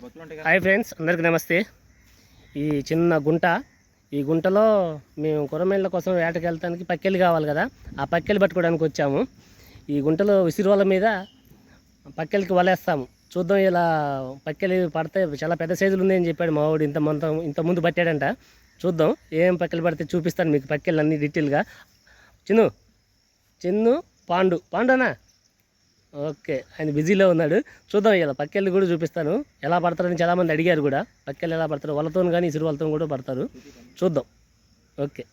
Hi friends అందరికీ నమస్తే. ఈ చిన్న గుంట ఈ గుంటలో మేము కురమేళ్ళ కోసం వేటకి వెళ్తానికి పక్కెలు కావాలి కదా. ఆ పక్కెలు పట్టుకోవడానికి వచ్చాము. ఈ గుంటలో విసిరువల మీద పక్కెలకి వలేస్తాము. చూద్దాం ఇలా పక్కెలు పడితే చాలా పెద్ద సైజులు ఉందని చెప్పాడు మా వాడు. ఇంత మంత ఇంత ముందు పట్టాడంట. చూద్దాం ఏం పక్కెలు పడితే చూపిస్తాను మీకు పక్కెలు అన్ని డీటెయిల్గా. చిన్ను చిన్ను పాండు. పాండునా ఓకే ఆయన బిజీలో ఉన్నాడు. చూద్దాం ఇలా పక్కెళ్ళు కూడా చూపిస్తాను. ఎలా పడతారని చాలామంది అడిగారు కూడా. పక్కెళ్ళు ఎలా పడతారు? వాళ్ళతో కానీ ఇసురు వాళ్ళతో కూడా పడతారు. చూద్దాం. ఓకే.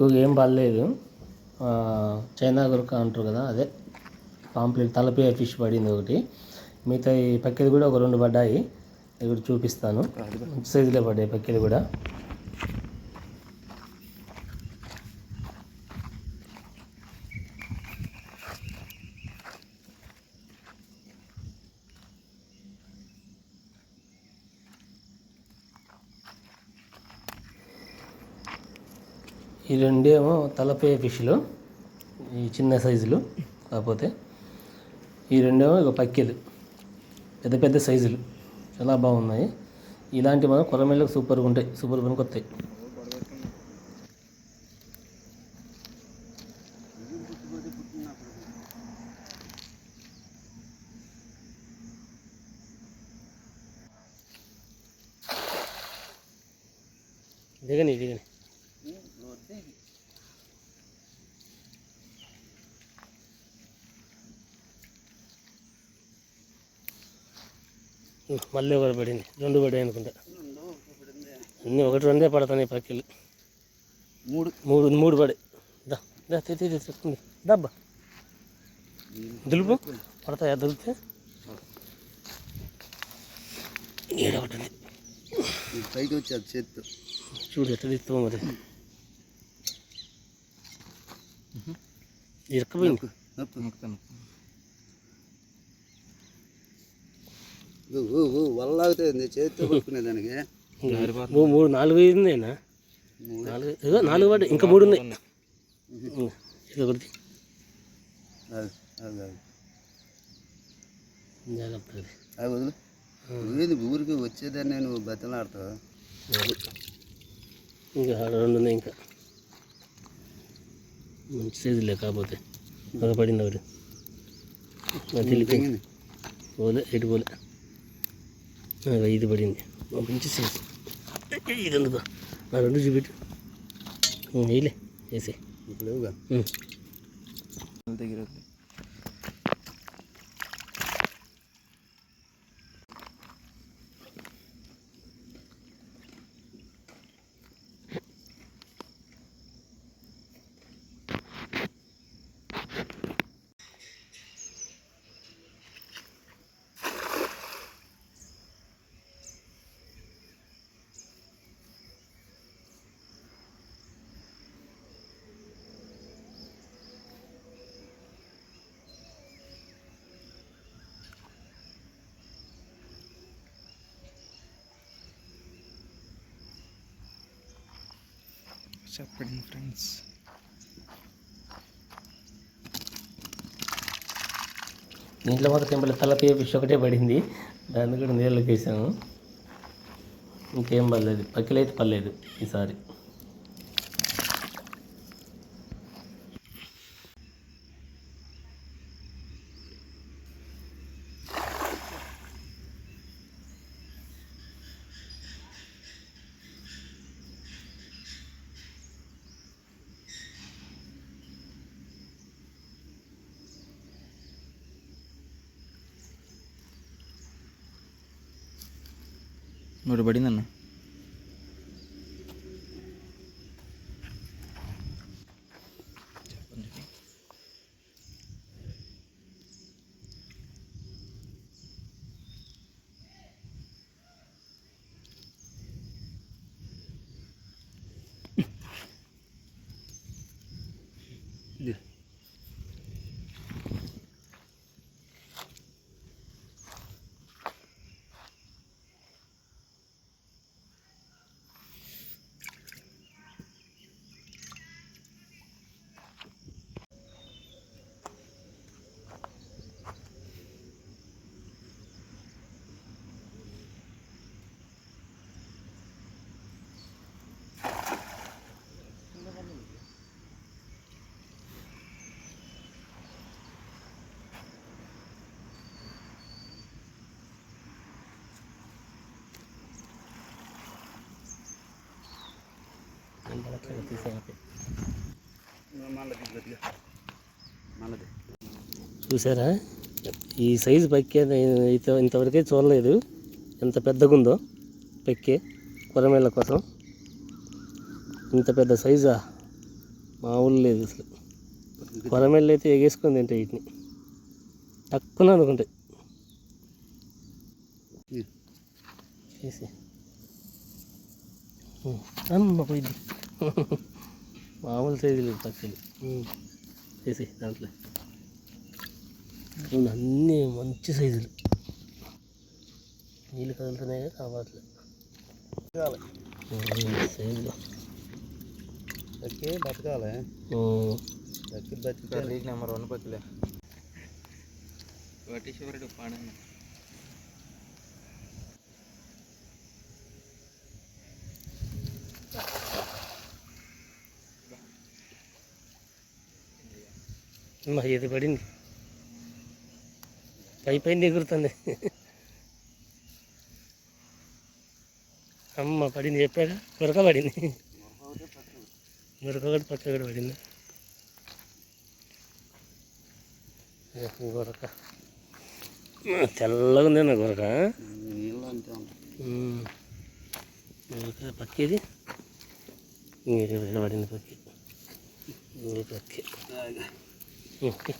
ఎక్కువగా ఏం పడలేదు. చైనా గురక అంటారు కదా అదే. పాంప్లెట్ తలపే ఫిష్ పడింది ఒకటి. మిగతా ఈ పక్కెలు కూడా ఒక రెండు పడ్డాయి. ఇవి కూడా చూపిస్తాను సైజులో పడ్డాయి పక్కెలు కూడా. ఈ రెండేమో తలపే ఫిష్లు ఈ చిన్న సైజులు కాకపోతే ఈ రెండేమో ఇక పక్కెలు పెద్ద పెద్ద సైజులు చాలా బాగున్నాయి. ఇలాంటి మనం కొరమేళ్ళకు సూపర్గా ఉంటాయి సూపర్ పనికి మళ్ళీ ఒకటి పడింది. రెండు పడాయి అనుకుంటా. అన్నీ ఒకటి రెండే పడతాయి పక్కిలు మూడు. మూడు మూడు పడే దా దా తీ తీ, తీ, తీ, దబ్బా దులుపు. పడతాయా దులిపితే? ఒకటి ఉంది. పైకి వచ్చేది చేత్తో. చూడు ఎట్లా తీస్తామో మరి. ఇరకపోయింది వల్లాగుతుంది చేత్తో పట్టుకునే దానికి. మూడు నాలుగు అయిందేనా. నాలుగు నాలుగు పడ్డాయి ఇంకా మూడు ఉన్నాయి. ఇది ఒకటి. జాగ్రత్త అది. వదిలు. ఏంది ఊరికి వచ్చేదాన్ని నువ్వు బతలాడతావు. ఇంకా రెండు ఉన్నాయి ఇంకా. మంచి సైజులే కాకపోతే. ఒక పడింది ఒకటి. తెలిపింది. పోలే ఎటు పోలే. ఇది పడింది. మంచి సైజు ఇది ఎందుకు నా రెండు చూపెట్టు. వేయలే వేసే ఇప్పుడు చెప్పండి ఫ్రెండ్స్. దీంట్లో మాత్రం సింపుల్ తలపే ఫిష్ ఒకటే పడింది. దాన్ని కూడా నీళ్ళకి వేసాము ఇంకేం పర్లేదు. పక్కిలైతే పర్లేదు ఈసారి. മറുപടി തന്നെ. చూసారా? ఈ సైజు పక్కే ఇంతవరకే చూడలేదు. ఎంత పెద్దగా ఉందో పెక్కే కొరమేళ్ళ కోసం. ఇంత పెద్ద సైజా? మామూలు లేదు అసలు. కొరమేళ్ళు అయితే ఎగేసుకొని తింటాయి వీటిని. తక్కువ అనుకుంటాయి ఇది. చేసి. అమ్మ పోయింది. మామూలు సైజు లేదు పక్కన చేసి దాంట్లో. అన్నీ మంచి సైజులు. నీళ్ళు కదులుతున్నాయి కావట్లేదు సైజులో. దక్కి బతకాలి. దక్కి బతికే నెంబర్ వన్ పక్కలే కోటేశ్వరుడు పాడన్న మా ఇది పడింది? పై పైన ఎగురుతుంది. అమ్మ పడింది చెప్పాక గురక పడింది. మురక ఒకటి పక్క ఒకటి పడింది. గురక తెల్లగా ఉంది నా గురక నీళ్ళు పక్కేది? పడింది పక్కి. పక్కి. ఓకే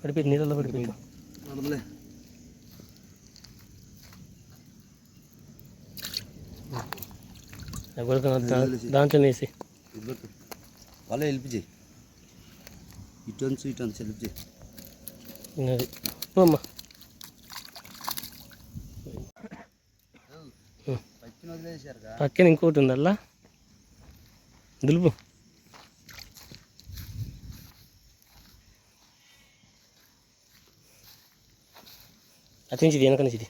పడిపోయింది నీళ్ళలో పడిపోయింది వదలలే. దాంట్లో వేసి ఇది పెట్టు. వాళ్ళే హెల్ప్ చేయి ఇటు అంచు ఇటు అంచు హెల్ప్ చేయి అది అమ్మ పచ్చిన వదిలేసారుగా పక్కన ఇంకోటి ఉంది అలా దులుపు అటు నుంచి ఇది వెనక నుంచి ఇది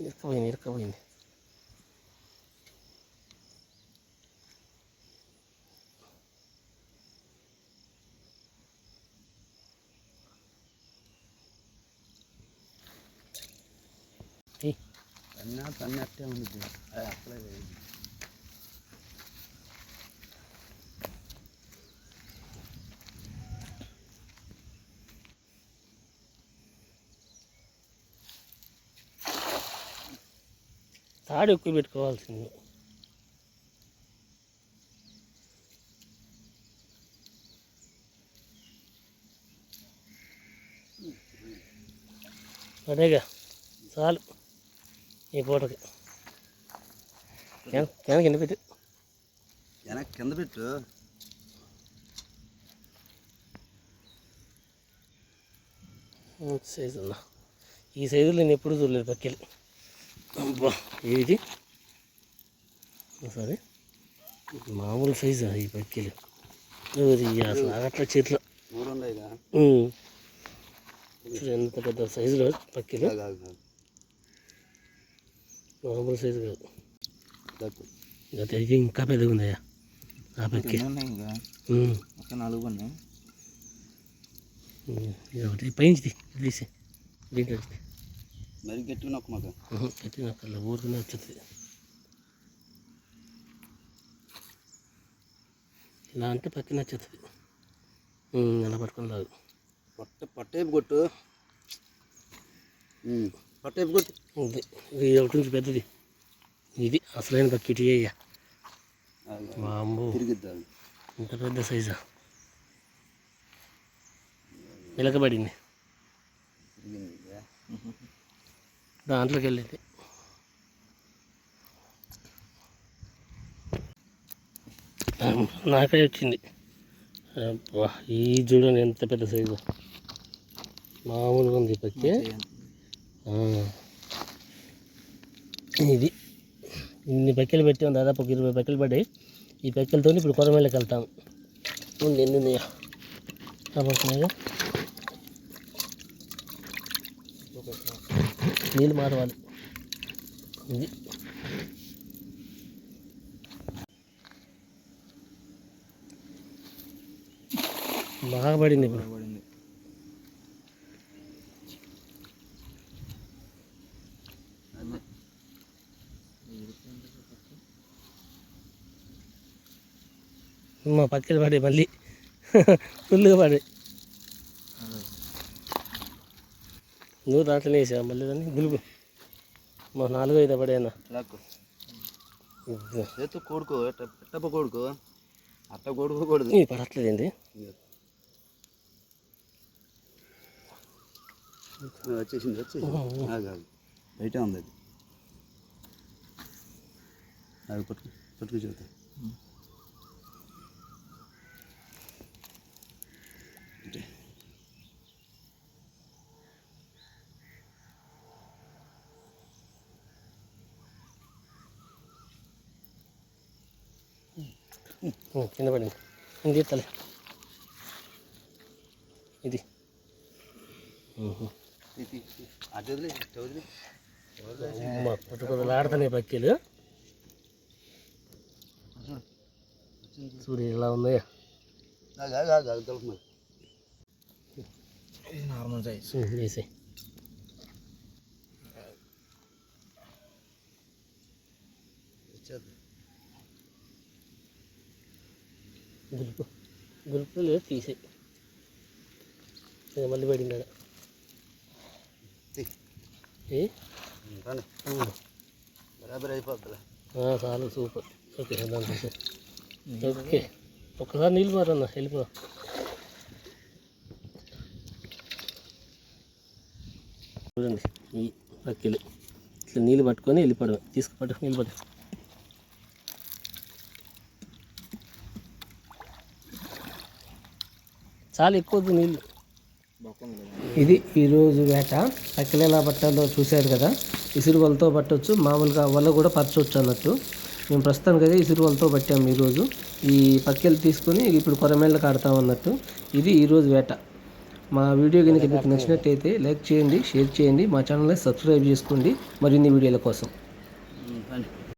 ఇరకపోయింది ఇరకపోయింది ఏయ్, తన్నా తన్నట్టే ఉంది అది అప్లై చేయండి తాడు ఎక్కువ పెట్టుకోవాల్సింది. అదేగా చాలు ఈ పూటకి. క్యాన్ కింద పెట్టు. వెనక్కి కింద పెట్టు. సైజు ఉన్నా ఈ సైజులో నేను ఎప్పుడు చూడలేదు పక్కెలు అబ్బా ఏది? సరే. మామూలు సైజు ఈ పక్కెలు అసలు ఆగట్ల చేతిలో. ఎంత పెద్ద సైజులో పక్కెలు మామూలు సైజు కాదు. దక్కు ఇంకా పెద్దగా ఉందయ్యా ఆ పక్కే నాలుగు ఉన్నాయి. ఒకటి ఇది తీసి దీంట్లో. మరి గట్టిగా నొక్క మాకు. గట్టిగా అక్కడ ఊరుకునే వచ్చేది ఇలా అంటే పక్కన వచ్చేస్తుంది ఉమ్, అలా పట్టుకొని రాదు. పొట్ట పొట్టేపు కొట్టు. ఉమ్. పట్ట వైపు కొట్టు. ఇది ఇది ఒకటి నుంచి పెద్దది. ఇది అసలైన బకెట్ అయ్యా. తిరిగిద్దాం ఇంత పెద్ద సైజు? నిలకబడింది తిరిగింది దాంట్లోకి వెళ్ళింది నాకే వచ్చింది. అబ్బా, ఈ చూడండి ఎంత పెద్ద సైజు? మామూలుగా ఉంది పక్కే ఇది. ఇన్ని పక్కెలు పెట్టాం దాదాపు ఒక ఇరవై పక్కెలు పడ్డాయి. ఈ పక్కెలతో ఇప్పుడు కొరమేళ్ళకి వెళ్తాము ఉంది ఎన్ని ఉన్నాయా. నీళ్ళు మారవాలి ఇది బాగా పడింది ఇప్పుడు పడింది మా పక్కన పడే మళ్ళీ ఫుల్గా పడే నువ్వు దాంట్లోనే వేసావు మళ్ళీ దాన్ని గులుపు మా నాలుగు ఐదు పడేనా? కొడుకో ఎట్టప్ప కొడుకో? అట్ట కొడుకోకూడదు పడట్లేదండి వచ్చేసింది వచ్చేసింది. బయటే ఉంది అది. పట్టుకు పట్టుకు చెబుతా కింద పడింది ఇంక తీస్తలే ఇది ఉహు. అటు వదిలే ఇటు వదిలే అమ్మ పుట్టుకొదలాడుతున్నాయి పక్కీలు చూడు ఇలా ఉన్నాయా ఆగు, ఆగు, ఆగు, ఆగు, తలుపు మరి. ఇది నార్మల్ సైజ్ వేసాయి గులుపు. గులుపు లేదు తీసే. మళ్ళీ పడింది ఆడ. తీ. ఏ? రాని ఉం. బరాబర్ అయిపోద్దిలే. ఆ, చాలు సూపర్. ఓకే దాని తీసే. ఓకే. ఒక్కసారి నీళ్ళు మారన్న వెళ్ళిపో. చూడండి ఈ పక్కిలు. ఇట్లా నీళ్ళు పట్టుకొని వెళ్ళిపోవడం తీసుకు పట్టు నీళ్ళు పట్టు చాలా ఎక్కువ నీళ్ళు. ఇది ఈరోజు వేట. పక్కలు పట్టాలో చూశారు కదా ఇసురు వలతో పట్టవచ్చు మామూలుగా వల కూడా పరచవచ్చు అన్నట్టు. మేము ప్రస్తుతానికి అయితే ఇసురు వలతో పట్టాము ఈరోజు. ఈ పక్కెలు తీసుకొని ఇప్పుడు కొరమేళ్ళ కాడతాం అన్నట్టు. ఇది ఈరోజు వేట. మా వీడియో కనుక మీకు నచ్చినట్టయితే లైక్ చేయండి షేర్ చేయండి మా ఛానల్ని సబ్స్క్రైబ్ చేసుకోండి. మరిన్ని వీడియోల కోసం.